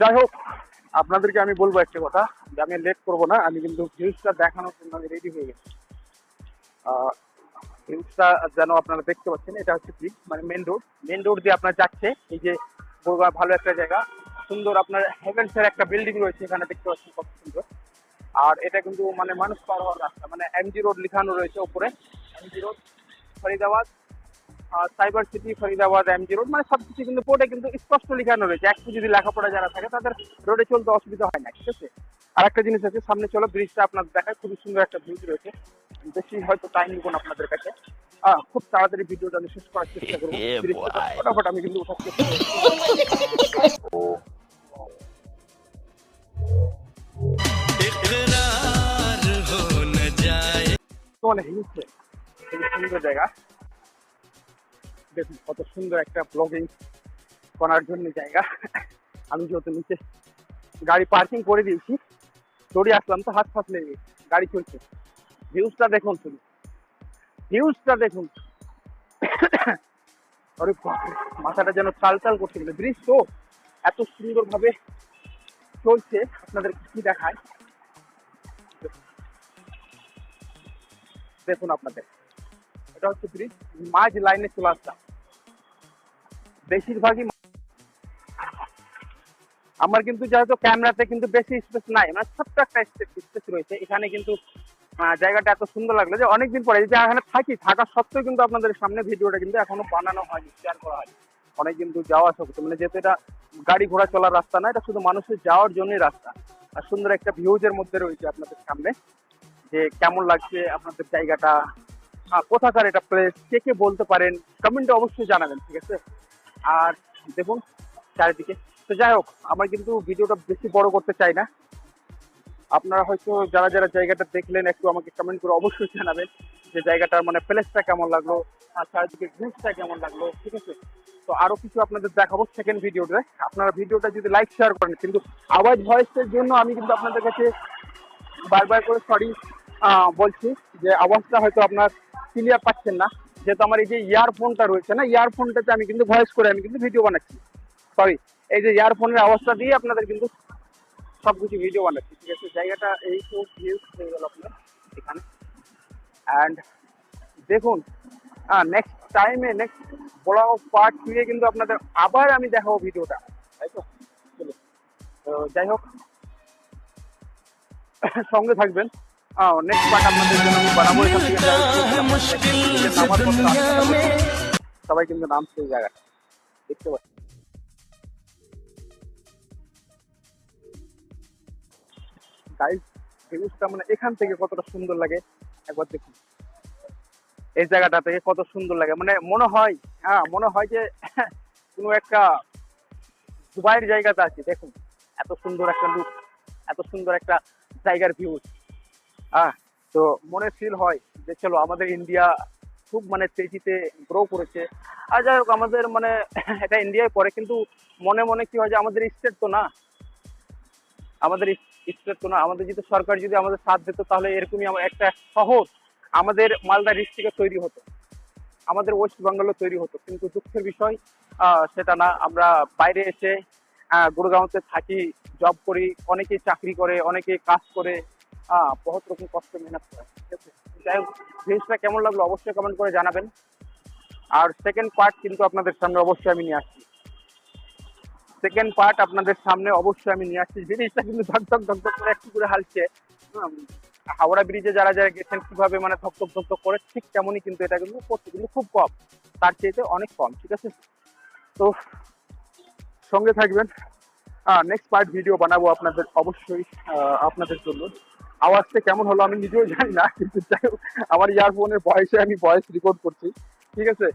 যাই হোক, আপনাদেরকে আমি বলব একটা কথা যে আমি লেট করব না, আমি কিন্তু ভিউজটা দেখানোর জন্য আমি রেডি হয়ে গেছি। ভিউজটা যেন আপনারা দেখতে পাচ্ছেন, এটা হচ্ছে ব্রিজ মানে মেন রোড মেন রোড দিয়ে আপনার যাচ্ছে এই যে ভালো একটা জায়গা, সুন্দর আপনার হেভেন্সের একটা বিল্ডিং রয়েছে, এখানে দেখতে পাচ্ছেন কত সুন্দর। আর এটা কিন্তু মানে মানুষ পার হওয়ার রাস্তা মানে এমজি রোড লেখানো রয়েছে উপরে MG road Faridabad cyber city Faridabad MG road মানে সবকিছু কিন্তু বোর্ডে কিন্তু স্পষ্ট লেখানো রয়েছে। একটু যদি লেখাপড়া যারা থাকে তাদের রোডে চলতে অসুবিধা হয় না ঠিক আছে? আর একটা জিনিস আছে সামনে চলো ব্রিজটা আপনাদের দেখায় খুবই সুন্দর একটা ব্রিজ রয়েছে। বেশি হয়তো টাইম নিব আপনাদের কাছে। খুব তাড়াতাড়ি ভিডিওটা আমি শেষ করার চেষ্টা করব। ফটাফট আমি কিন্তু উঠার চেষ্টা করব। অনেক সুন্দর জায়গা। দেখুন, কত সুন্দর একটা ব্লগিং করার জন্য জায়গা। আমি যেহেতু নিচে গাড়ি পার্কিং করে দিয়েছি দৌড়ে আসলাম তো হাত ফাত লেগে, গাড়ি চলছে। ভিউজটা দেখুন শুধু। ভিউজটা দেখুন। মাথাটা যেন চাল চাল করছে ব্রিজ তো এত সুন্দরভাবে চলছে, আপনাদের কি দেখায়? দেখুন আপনাদের। এটা হচ্ছে ব্রিজ মাঝ লাইনে চলে আসলাম। বেশিরভাগই আমার কিন্তু যেহেতু ক্যামেরাতে কিন্তু বেশি স্পেস নাই মানে ছোট্ট একটা স্পেস রয়েছে। এখানে কিন্তু জায়গাটা এত সুন্দর লাগল যে অনেকদিন পরে যে এখানে থাকি, থাকা সত্ত্বেও কিন্তু আপনাদের সামনে ভিডিওটা কিন্তু এখনও বানানো হয়নি শেয়ার করা হয়নি। অনেক কিন্তু যাওয়া আসা করতে মানে যেহেতু এটা গাড়ি ঘোড়া চলার রাস্তা না, এটা শুধু মানুষের যাওয়ার জন্যই রাস্তা। আর সুন্দর একটা ভিউজের মধ্যে রয়েছে আপনাদের সামনে, যে কেমন লাগছে আপনাদের জায়গাটা কোথাকার এটা প্লেস কে কে বলতে পারেন কমেন্টে অবশ্যই জানাবেন, ঠিক আছে? আর দেখুন চারিদিকে। তো যাই হোক, আমার কিন্তু ভিডিওটা বেশি বড় করতে চাই না। আপনারা হয়তো যারা যারা জায়গাটা দেখলেন, একটু আমাকে কমেন্ট করে অবশ্যই জানাবেন যে জায়গাটার মানে প্লেসটা কেমন লাগল, আর চারিদিকে ভিউজটা কেমন লাগল, ঠিক আছে? তো আরও কিছু আপনাদের দেখাবো সেকেন্ড ভিডিওতে আপনারা ভিডিওটা যদি লাইক শেয়ার করেন, কিন্তু আওয়াজ ভয়েসের জন্য আমি কিন্তু আপনাদের কাছে বারবার করে সরি বলছি যে আওয়াজটা হয়তো আপনার ক্লিয়ার পাচ্ছেন না। যেহেতু আমার এই যে ইয়ারফোনটা রয়েছে না ইয়ারফোনটাতে আমি কিন্তু ভয়েস করে আমি কিন্তু ভিডিও বানাচ্ছি। সরি এই যে ইয়ারফোনের আওয়াজটা দিয়ে আপনাদের কিন্তু সব কিছু ভিডিও বানাচ্ছি। ঠিক আছে, জায়গাটা এই তো ভিউজ হয়ে গেল আপনার এখানে। অ্যান্ড দেখুন হ্যাঁ নেক্সট টাইমে নেক্সট বড় পার্ট টুয়ে কিন্তু আপনাদের আবার আমি দেখাবো ভিডিওটা তাই তো যাই হোক, সঙ্গে থাকবেন। নেক্সট পার্ট সবাই কিন্তু নামছে এই জায়গাটা দেখতে পাচ্ছি। গাইজ ভিউজটা মানে এখান থেকে কতটা সুন্দর লাগে একবার দেখুন। এই জায়গাটা থেকে কত সুন্দর লাগে। মানে মনে হয় হ্যাঁ মনে হয় যে কোনো একটা দুবাইয়ের জায়গাতে আছি দেখুন। এত সুন্দর একটা লুক এত সুন্দর একটা জায়গার ভিউ হ্যাঁ তো মনে ফিল হয় যে চলো আমাদের ইন্ডিয়া খুব মানে তেজিতে গ্রো করেছে। আর যাই হোক, আমাদের মানে এটা ইন্ডিয়ায় পড়ে, কিন্তু মনে মনে কি হয় যে আমাদের স্টেট তো না। আমাদের স্টেট তো না। আমাদের যদি সরকার যদি আমাদের সাথ দিত, তাহলে এরকমই আমার একটা শহর আমাদের মালদা ডিস্ট্রিক্টে তৈরি হতো। আমাদের ওয়েস্ট বেঙ্গলও তৈরি হতো। কিন্তু দুঃখের বিষয় সেটা না। আমরা বাইরে এসে গুড়গাঁওতে থাকি জব করি, অনেকেই চাকরি করে, অনেকেই কাজ করে। বহুত রকম কষ্ট মেহনত করে। যাই হোক কেমন লাগল অবশ্যই কমেন্ট করে জানাবেন। আর সেকেন্ড পার্ট কিন্তু আপনাদের সামনে অবশ্যই আমি নিয়ে আসছি। সেকেন্ড পার্ট আপনাদের সামনে অবশ্যই আমি নিয়ে আসছি। জিনিসটা কিন্তু ধকধক ধকধক করে একটু করে হালছে। হাওড়া ব্রিজে যারা যারা গেছেন, কীভাবে মানে ধকধক ধকধক করে, ঠিক তেমনই কিন্তু এটা কিন্তু করছে, কিন্তু খুব কম। তার চেয়েতে অনেক কম, ঠিক আছে? তো সঙ্গে থাকবেন। নেক্সট পার্ট ভিডিও বানাবো আপনাদের, অবশ্যই আপনাদের জন্য। আওয়াজটা কেমন হলো আমি নিজেও জানি না কিন্তু যাই হোক, আমার ইয়ারফোনের ভয়েসে আমি ভয়েস রেকর্ড করছি। ঠিক আছে?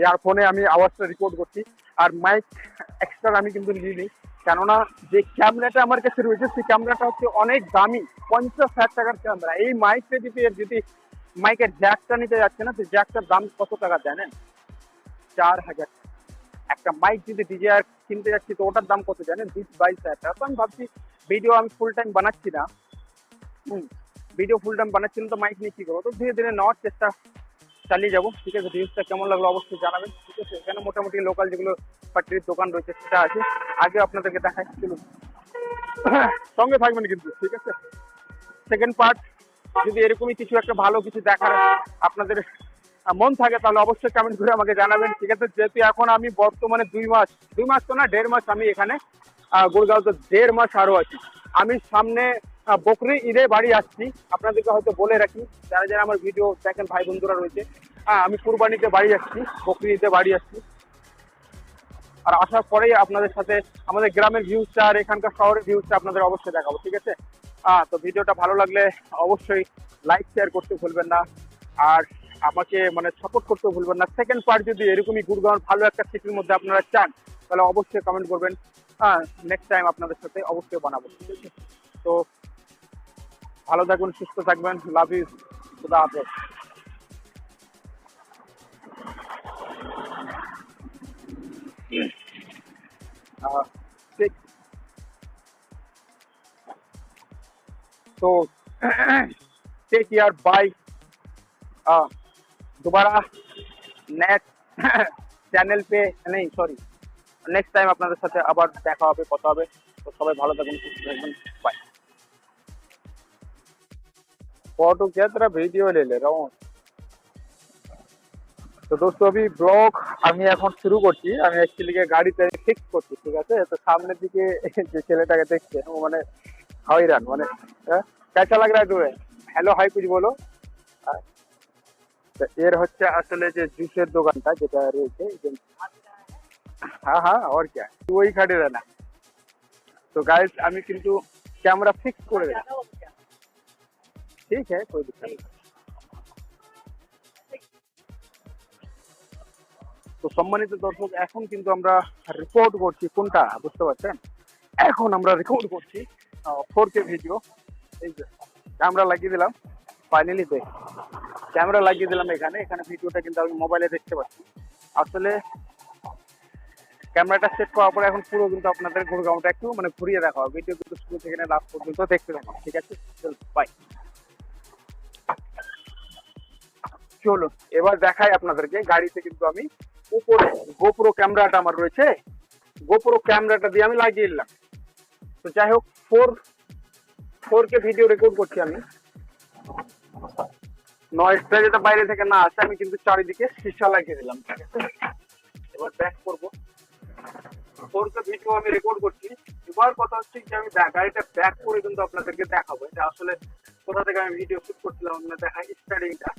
ইয়ারফোনে আমি আওয়াজটা রেকর্ড করছি। আর মাইক এক্সট্রা আমি কিন্তু নিইনি কেননা যে ক্যামেরাটা আমার কাছে রয়েছে সেই ক্যামেরাটা হচ্ছে অনেক দামি পঞ্চাশ হাজার টাকার ক্যামেরা এই মাইকটা যদি যদি মাইকের জ্যাকটা নিতে যাচ্ছে না সেই জ্যাকটার দাম কত টাকা জানেন? চার হাজার একটা মাইক যদি ডিজিআর কিনতে যাচ্ছি তো ওটার দাম কত জানেন? বিশ বাইশ হাজার টাকা। তো আমি ভাবছি ভিডিও আমি ফুল টাইম বানাচ্ছি না। ভিডিও ফুল টাইম বানাচ্ছি তো মাইক নিয়ে কি করব? তো ধীরে ধীরে নেওয়ার চেষ্টা চালিয়ে যাব। ঠিক আছে ভিউজটা কেমন লাগল অবশ্যই জানাবেন। ঠিক আছে এখানে মোটামুটি লোকাল যেগুলো পাটির দোকান রয়েছে সেটা আছে। আগে আপনাদেরকে দেখাই চলুন। সঙ্গে থাকবেন কিন্তু ঠিক আছে? সেকেন্ড পার্ট যদি এরকমই কিছু একটা ভালো কিছু দেখার আপনাদের মন থাকে তাহলে অবশ্যই কমেন্ট করে আমাকে জানাবেন। ঠিক আছে যেহেতু এখন আমি বর্তমানে দুই মাস দুই মাস তো না দেড় মাস আমি এখানে আহ, গুড়গাঁওতে দেড় মাস আরও আছি। আমি সামনে বকরি ঈদে বাড়ি আসছি। আপনাদেরকে হয়তো বলে রাখি, যারা যারা আমার ভিডিও দেখেন ভাই বন্ধুরা রয়েছে হ্যাঁ আমি কুরবানিতে বাড়ি আসছি, বকরি ঈদে বাড়ি আসছি। আর আসার পরেই আপনাদের সাথে আমাদের গ্রামের ভিউজটা আর এখানকার শহরের ভিউজটা আপনাদের অবশ্যই দেখাবো, ঠিক আছে? হ্যাঁ তো ভিডিওটা ভালো লাগলে অবশ্যই লাইক শেয়ার করতে ভুলবেন না। আর আমাকে মানে সাপোর্ট করতে ভুলবেন না। সেকেন্ড পার্ট যদি এরকমই গুড়গাঁওয়ের ভালো একটা সিটির মধ্যে আপনারা চান, তাহলে অবশ্যই কমেন্ট করবেন। হ্যাঁ নেক্সট টাইম আপনাদের সাথে অবশ্যই বানাবো, ঠিক আছে? তো ভালো থাকবেন সুস্থ থাকবেন লাভ ইউ খুদা হাফেজ আহ, ঠিক तो टेक केयर बाय दोबारा नेक्स्ट চ্যানেল পে নেই সরি নেক্সট টাইম আপনাদের সাথে আবার দেখা হবে কথা হবে তো সবাই ভালো থাকুন সুস্থ থাকবেন বাই फोटो क्या तरह वीडियो ले ले रहा हूँ। তো দোস্ত আমি ব্লগ আমি এখন শুরু করছি আমি অ্যাকচুয়ালি গাড়িতে ফিক্স করছি ঠিক আছে তো সামনের দিকে যে ছেলেটাকে দেখছে ও মানে হয়রান মানে কেসা লাগ রা হ্যালো হাই কিছু বলো এর হচ্ছে আসলে যে জুসের দোকানটা যেটা রয়েছে হ্যাঁ হ্যাঁ আর কে ওই খাটে না তো গাইস আমি কিন্তু ক্যামেরা ফিক্স করে দিলাম ঠিক है कोई दिक्कत नहीं তো সম্মানিত দর্শক এখন কিন্তু আমরা রেকর্ড করছি কোনটা বুঝতে পারছেন এখন আমরা রেকর্ড করছি ফোর কে ভিডিও এই যে ক্যামেরা লাগিয়ে দিলাম ফাইনালি দেখ ক্যামেরা লাগিয়ে দিলাম এখানে এখানে ভিডিওটা কিন্তু আমি মোবাইলে দেখতে পাচ্ছি আসলে ক্যামেরাটা সেট করার পরে এখন পুরো কিন্তু আপনাদের গুড়গাঁওটা একটু মানে ঘুরিয়ে দেখা হবে ভিডিও কিন্তু শুরু থেকে লাস্ট পর্যন্ত দেখতে থাকুন ঠিক আছে চল বাই চলুন এবার দেখাই আপনাদেরকে, গাড়িতে কিন্তু আমি উপরে গোপ্রো ক্যামেরাটা আমার রয়েছে। গোপ্রো ক্যামেরাটা দিয়ে আমি লাগিয়ে নিলাম তো যাই হোক four four K video record করছি আমি। নয়েজটা যাতে বাইরে থেকে না আসে, আমি কিন্তু চারিদিকে সীসা লাগিয়ে দিলাম। এবার ব্যাক করব। ফোর কে ভিডিও আমি রেকর্ড করছি। এবার কথা হচ্ছে যে আমি গাড়িটা ব্যাক করে কিন্তু আপনাদেরকে দেখাবো। এটা আসলে কোথা থেকে আমি ভিডিও শুট করছিলাম দেখা স্টার্টিংটা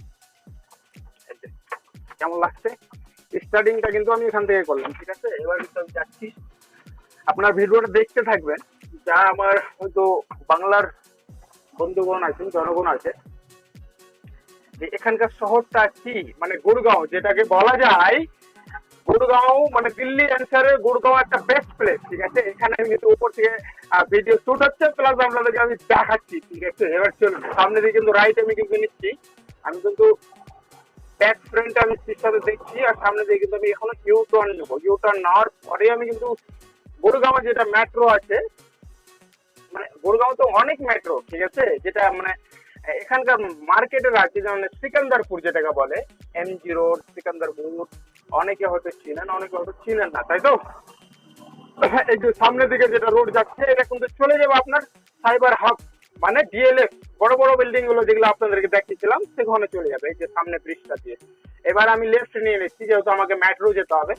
কেমন লাগছে? স্টার্টিংটা কিন্তু আমি এখান থেকে করলাম, ঠিক আছে? এবার আমি যাচ্ছি। আপনার ভিডিওটা দেখতে থাকবেন। যা আমার হয়তো বাংলার বন্ধুগণ আছেন, জনগণ আছে। যে এখানকার শহরটা কি? মানে গুড়গাঁও, যেটাকে বলা যায় গুড়গাঁও মানে দিল্লি অ্যান্সারে গুড়গাঁও একটা বেস্ট প্লেস ঠিক আছে? এখানে আমি কিন্তু উপর থেকে ভিডিও শুট হচ্ছে প্লাস আপনাদেরকে আমি দেখাচ্ছি, ঠিক আছে? এবার চলুন, সামনে দিয়ে কিন্তু রাইট আমি কিন্তু নিচ্ছি। আমি কিন্তু ব্যাক ফ্রন্ট আমি সাথে দেখছি, আর সামনে দিয়ে কিন্তু আমি এখনও ইউ টার্ন নেব। ইউ টার্ন নেওয়ার পরে আমি কিন্তু গুড়গাঁও যেটা মেট্রো আছে মানে গুড়গাঁও তো অনেক মেট্রো ঠিক আছে? যেটা মানে এখানকার মার্কেটের আছে যেমন সিকান্দারপুর যেটাকে বলে এম জি রোড সিকান্দারপুর, অনেকে হয়তো চিনেন, অনেকে হয়তো চিনেন না, তাই তো? এই যে সামনের দিকে যেটা রোড যাচ্ছে, এটা কিন্তু চলে যাবে আপনার সাইবার হাব মানে ডিএলএফ বড় বড় বিল্ডিংগুলো যেগুলো আপনাদেরকে দেখিয়েছিলাম, সেখানে চলে যাবে, এই যে সামনে ব্রিজটা দিয়ে। এবার আমি লেফট নিয়ে নিচ্ছি, যেহেতু আমাকে মেট্রো যেতে হবে।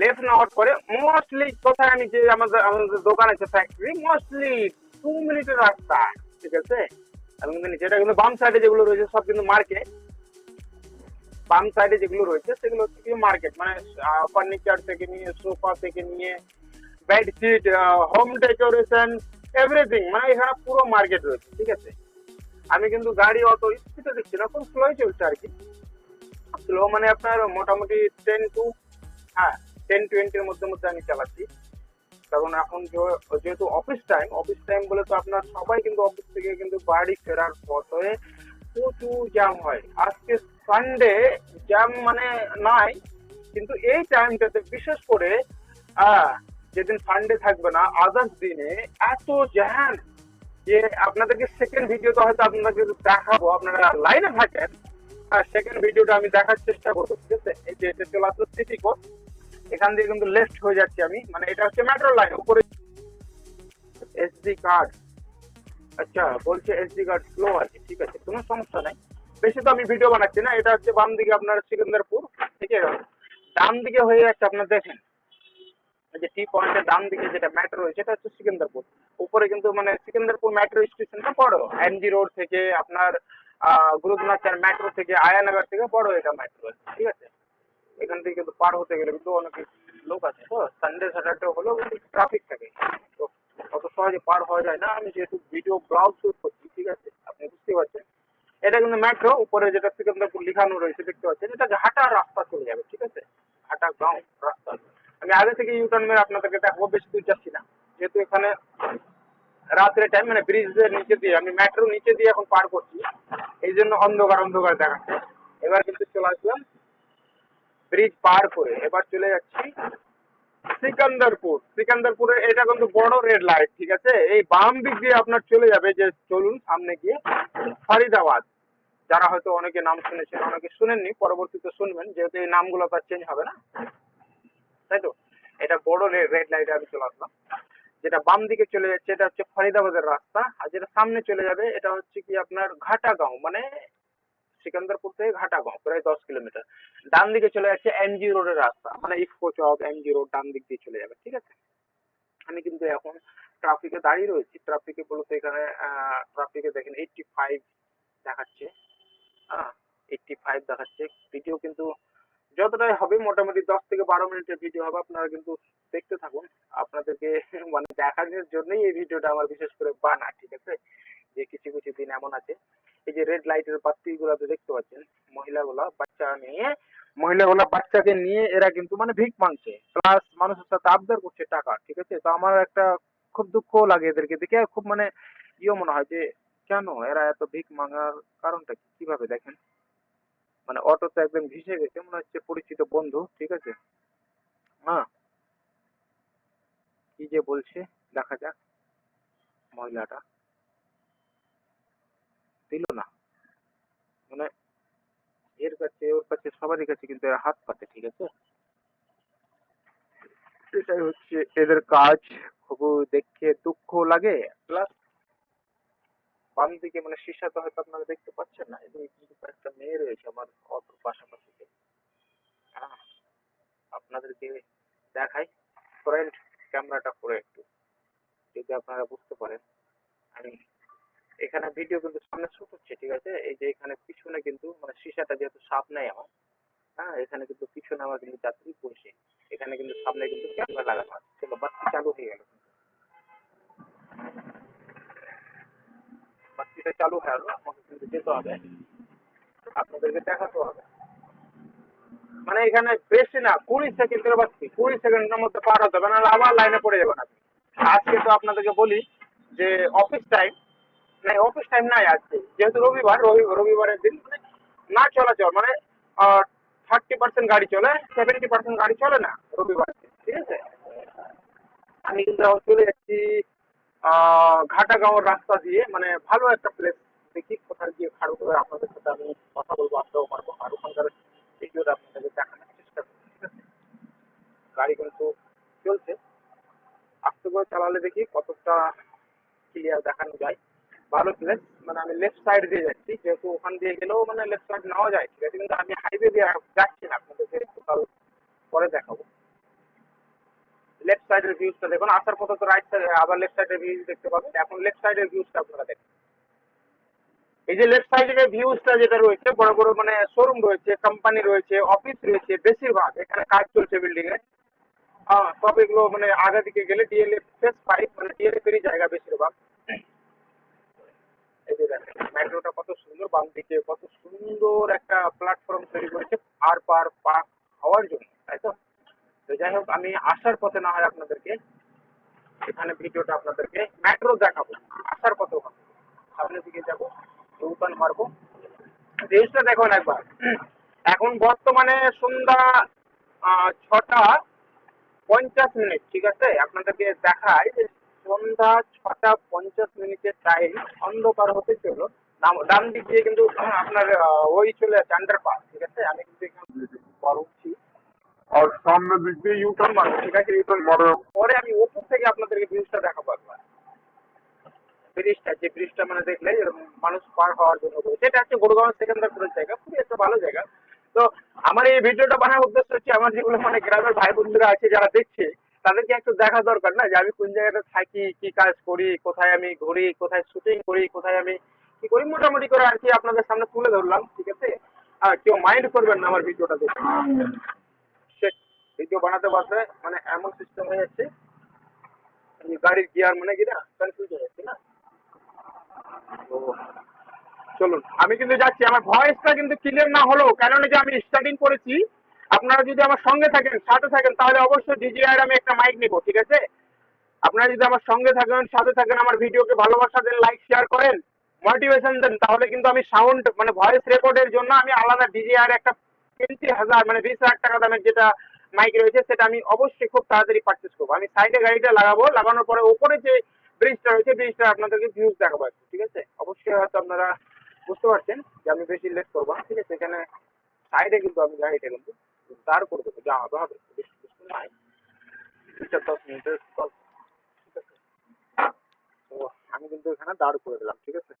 লেফট নেওয়ার পরে মোস্টলি কোথায় আমি যে আমাদের আমাদের দোকান আছে ফ্যাক্টরি মোস্টলি টু মিনিটের রাস্তা, ঠিক আছে? আমি যেটা কিন্তু বাম সাইডে যেগুলো রয়েছে, সব কিন্তু মার্কেট বাম সাইডে যেগুলো রয়েছে, সেগুলো হচ্ছে কি মার্কেট মানে ফার্নিচার থেকে নিয়ে সোফা থেকে নিয়ে বেডশিট হোম ডেকোরেশন এভরিথিং মানে এখানে পুরো মার্কেট রয়েছে, ঠিক আছে? আমি কিন্তু গাড়ি অত স্পিডে দিচ্ছি না, খুব স্লোই চলছে আর কি। স্লো মানে আপনার মোটামুটি টেন টু হ্যাঁ টেন টোয়েন্টির মধ্যে মধ্যে আমি চালাচ্ছি। কারণ এখন যেহেতু অফিস টাইম অফিস টাইম বলে তো আপনার সবাই কিন্তু অফিস থেকে কিন্তু বাড়ি ফেরার পথে প্রচুর জ্যাম হয়। আজকে সানডে জ্যাম মানে নাই, কিন্তু এই টাইমটাতে বিশেষ করে যেদিন সানডে থাকবে না আদার্স দিনে এত জ্যাম যে আপনাদেরকে সেকেন্ড ভিডিওতে হয়তো আপনাদেরকে দেখাবো, আপনারা লাইনে থাকেন, আর সেকেন্ড ভিডিওটা আমি দেখার চেষ্টা করব, ঠিক আছে? এই যে এটা চলে আসলো সিটি কোড এখান দিয়ে কিন্তু লেফট হয়ে যাচ্ছি আমি মানে এটা হচ্ছে মেট্রো লাইন উপরে এসডি কার্ড আচ্ছা বলছে এসডি কার্ড স্লো আছে, ঠিক আছে, কোনো সমস্যা নাই। বেশি তো আমি ভিডিও বানাচ্ছি না, এটা হচ্ছে বাম দিকে আপনার সিকান্দারপুর ঠিক আছে? ডান দিকে হয়ে যাচ্ছে, আপনার দেখেন। যে টি পয়েন্টের ডান দিকে যেটা মেট্রো রয়েছে এটা হচ্ছে সিকান্দারপুর। উপরে কিন্তু মানে সিকান্দারপুর মেট্রো স্টেশনটা বড়। এমজি রোড থেকে আপনার গুরুদনাচার মেট্রো থেকে আয়ানগর থেকে বড় এটা মেট্রো ঠিক আছে? এখান থেকে কিন্তু পার হতে গেলে কিন্তু অনেক লোক আছে, তো সানডে স্যাটারডে হলেও কিন্তু ট্রাফিক থাকে। তো অত সহজে পার হওয়া যায় না। আমি যেহেতু ভিডিও ব্রাউজ শুট করছি, ঠিক আছে? আপনি বুঝতে পারছেন। এটা কিন্তু মেট্রো উপরে যেটা সিকান্দারপুর লিখানো রয়েছে, দেখতে পাচ্ছেন এটা হাটা রাস্তা চলে যাবে, ঠিক আছে? হাটা রাস্তা আমি আগে থেকে ইউটার্ন মেরে আপনাদেরকে দেখাবো, বেশি দূর যাচ্ছি না। যেহেতু এখানে রাত্রে টাইম মানে ব্রিজের নিচে দিয়ে, আমি মেট্রো নিচে দিয়ে এখন পার করছি। এই জন্য অন্ধকার অন্ধকার দেখাচ্ছে। এবার কিন্তু চলে আসলাম ব্রিজ পার করে। এবার চলে যাচ্ছি সিকান্দারপুর। সিকান্দারপুরে এটা কিন্তু বড় রেড লাইট ঠিক আছে? এই বাম দিক দিয়ে আপনার চলে যাবে, যে চলুন সামনে গিয়ে ফরিদাবাদ। যারা হয়তো অনেকে নাম শুনেছেন, অনেকে শুনেননি, পরবর্তীতে শুনবেন, যেহেতু এই নামগুলো তো চেঞ্জ হবে না। বড় রেড লাইটে আমি চলে আসলাম। যেটা বাম দিকে চলে যাচ্ছে, এটা হচ্ছে ফরিদাবাদের রাস্তা। আর যেটা সামনে চলে যাবে, এটা হচ্ছে কি আপনার ঘাটাগাঁও মানে সিকান্দারপুর থেকে ঘাটাগাঁও, প্রায় দশ কিলোমিটার। ডান দিকে চলে যাচ্ছে এমজি রোডের রাস্তা মানে ইফকো চক এমজি রোড ডান দিক দিয়ে চলে যাবে, ঠিক আছে? আমি কিন্তু এখন ট্রাফিকে দাঁড়িয়ে রয়েছি। ট্রাফিকে বলতে এখানে ট্রাফিকে দেখেন এইটটি ফাইভ দেখাচ্ছে হ্যাঁ? এইটটি ফাইভ দেখাচ্ছে। ভিডিও কিন্তু যতটাই হবে, মোটামুটি দশ থেকে বারো মিনিটের ভিডিও হবে, আপনারা কিন্তু দেখতে থাকুন। আপনাদেরকে মানে দেখানোর জন্যই এই ভিডিওটা আমার বিশেষ করে বানা ঠিক আছে? যে কিছু কিছু দিন এমন আছে। এই যে রেড লাইটের বাতিগুলো দেখতে পাচ্ছেন, মহিলাগুলা, বাচ্চা নিয়ে, মহিলাগুলা বাচ্চাকে নিয়ে এরা কিন্তু মানে ভিক মাংছে প্লাস মানুষের সাথে আবদার করছে টাকা, ঠিক আছে? তো আমার একটা খুব দুঃখ লাগে এদেরকে দেখে। খুব মানে ইয়ে মনে হয় যে, কেন এরা এত ভিক মাঙার কারণটা কীভাবে দেখেন? মানে অটোতে একদম ভিসে গেছে, মনে হচ্ছে পরিচিত বন্ধু, ঠিক আছে? হ্যাঁ কি যে বলছে, দেখা যাক, মহিলাটা। দিল না। মানে এর কাছে, ওর কাছে, সবারই কাছে কিন্তু এরা হাত পাতে, ঠিক আছে? এটাই হচ্ছে এদের কাজ খুব দেখে দুঃখ লাগে। প্লাস বাম দিকে মানে শীর্ষাতে হয়তো আপনারা দেখতে পাচ্ছেন না, এদিকে কিন্তু একটা মেয়ে রয়েছে আমার অটোর পাশাপাশি। আপনাদেরকে দেখাই ফ্রন্ট ক্যামেরাটা করে একটু, যদি আপনারা বুঝতে পারেন। আমি এখানে ভিডিও কিন্তু সামনে শুট হচ্ছে, ঠিক আছে? এই যে এখানে পিছনে কিন্তু মানে সীসাটা যেহেতু সাপ নেই আমার হ্যাঁ এখানে কিন্তু পিছনে আমার কিন্তু যাত্রী বসে। এখানে কিন্তু সামনে কিন্তু ক্যামেরা লাগানো আছে। চলো, বাতি চালু হয়ে গেল। বাতিটা চালু হয়ে আমাকে যেতে হবে আপনাদেরকে দেখাতে হবে। মানে এখানে বেশি না, কুড়ি সেকেন্ডের বাতি কুড়ি সেকেন্ডের মধ্যে পার হতে হবে না আবার লাইনে পড়ে যাবেন আপনি আজকে তো আপনাদেরকে বলি যে অফিস টাইম মানে অফিস টাইম নাই আজকে। যেহেতু রবিবার রবিবারের দিন মানে না চলাচল মানে থার্টি পার্সেন্ট গাড়ি চলে সেভেন্টি পার্সেন্ট গাড়ি চলে না রবিবার। ঠিক আছে? আমি কিন্তু চলে যাচ্ছি আহ, ঘাটাগাঁওয়ের রাস্তা দিয়ে মানে ভালো একটা প্লেস দেখি কোথায় গিয়ে খাড়ো করে আপনাদের সাথে আমি কথা বলব আসতেও পারব আর ওখানকার ভিডিওটা আপনাদেরকে দেখানোর চেষ্টা করব ঠিক আছে? গাড়ি কিন্তু চলছে। আস্তে করে চালালে দেখি কতটা ক্লিয়ার দেখানো যায়। ভালো প্লেস মানে আমি লেফট সাইড দিয়ে যাচ্ছি যেহেতু ওখান দিয়ে গেলেও মানে লেফট সাইড নেওয়া যায় ঠিক আছে? কিন্তু আমি হাইওয়ে দিয়ে যাচ্ছি না আপনাদেরকে টোটাল পরে দেখাবো। লেফট সাইডের ভিউজটা দেখুন, আসার পথে তো রাইট সাইড আবার লেফট সাইডের ভিউজ দেখতে পাবেন। এখন লেফট সাইডের ভিউজটা আপনারা দেখুন। এই যে লেফট সাইডের ভিউজটা যেটা রয়েছে, বড় বড় মানে শোরুম রয়েছে কোম্পানি রয়েছে অফিস রয়েছে, বেশিরভাগ এখানে কাজ চলছে বিল্ডিং এ। হ্যাঁ সব এগুলো মানে আগে দিকে গেলে ডিএলএফ ফেস ফাইভ মানে ডিএলএফ এরই জায়গা বেশিরভাগ। মেট্রোটা কত সুন্দর বাম দিকে কত সুন্দর একটা প্ল্যাটফর্ম তৈরি করেছে আর পার পার হওয়ার জন্য, তাই তো? তো যাই হোক, আমি আসার পথে না হয় আপনাদেরকে এখানে ভিডিওটা আপনাদেরকে মেট্রো দেখাবো। আসার পথে ওখান সামনের দিকে যাব ইউটার্ন মারবো। জিনিসটা দেখুন একবার। এখন বর্তমানে সন্ধ্যা ছটা পঞ্চাশ মিনিট, ঠিক আছে? আপনাদেরকে দেখায় যে সন্ধ্যা ছটা পঞ্চাশ মিনিটের টাইম অন্ধকার হতে চলো ডান দিক দিয়ে কিন্তু আপনার ওই চলে আছে আন্ডারপাস ঠিক আছে? আমি কিন্তু এখানে উঠছি। আর সামনের দিক দিয়ে ইউটার্ন মারবো, ঠিক আছে? রিটার্ন মারো পরে আমি ওপর থেকে আপনাদেরকে ব্রিজটা দেখাবো একবার। ব্রিজটা যে ব্রিজটা মানে দেখলে মানুষ পার হওয়ার জন্য রয়েছে এটা হচ্ছে গুরুগাঁও সেকেন্দ্রাপুরের জায়গা খুবই একটা ভালো জায়গা। তো আমার এই ভিডিওটা বানানোর উদ্দেশ্য হচ্ছে আমার যেগুলো মানে গ্রামের ভাই বন্ধুরা আছে যারা দেখছে তাদেরকে একটু দেখা দরকার না যে আমি কোন জায়গাতে থাকি কি কাজ করি কোথায় আমি ঘুরি কোথায় শুটিং করি কোথায় আমি কি করি মোটামুটি করে আর কি আপনাদের সামনে তুলে ধরলাম ঠিক আছে? আর কেউ মাইন্ড করবেন না আমার ভিডিওটা দেখে ভিডিও বানাতে পারবে মানে এমন সিস্টেম হয়ে যাচ্ছে গাড়ির গিয়ার মানে কি না কনফিউজ হয়ে যাচ্ছে না? চলুন, আমি কিন্তু যাচ্ছি, আমার ভয়েসটা কিন্তু ক্লিয়ার না হলেও কেন যে আমি স্টার্টিং করেছি, আপনারা যদি আমার সঙ্গে থাকেন, সাথে থাকেন, তাহলে অবশ্যই ডিজিআর আমি একটা মাইক নিব, ঠিক আছে? আপনারা যদি আমার সঙ্গে থাকেন, সাথে থাকেন, আমার ভিডিওকে ভালোবাসা দেন লাইক শেয়ার করেন মোটিভেশন দেন, তাহলে কিন্তু আমি সাউন্ড মানে ভয়েস রেকর্ডের জন্য আমি আলাদা ডিজিআর একটা তিরিশ হাজার মানে বিশ হাজার টাকা দামের যেটা মাইক রয়েছে, সেটা আমি অবশ্যই খুব তাড়াতাড়ি পারচেস করব। আমি সাইডে গাড়িটা লাগাবো, লাগানোর পরে ওপরে যে ব্রিজটা রয়েছে ব্রিজটা আপনাদেরকে ভিউজ দেখাবো ঠিক আছে? অবশ্যই হয়তো আপনারা বুঝতে পারছেন যে আমি বেশি লেট করব ঠিক আছে? এখানে সাইডে কিন্তু আমি গাড়িটা কিন্তু দাঁড় করে দেবো, যা হবে হবে আমি কিন্তু এখানে দাঁড় করে দিলাম, ঠিক আছে?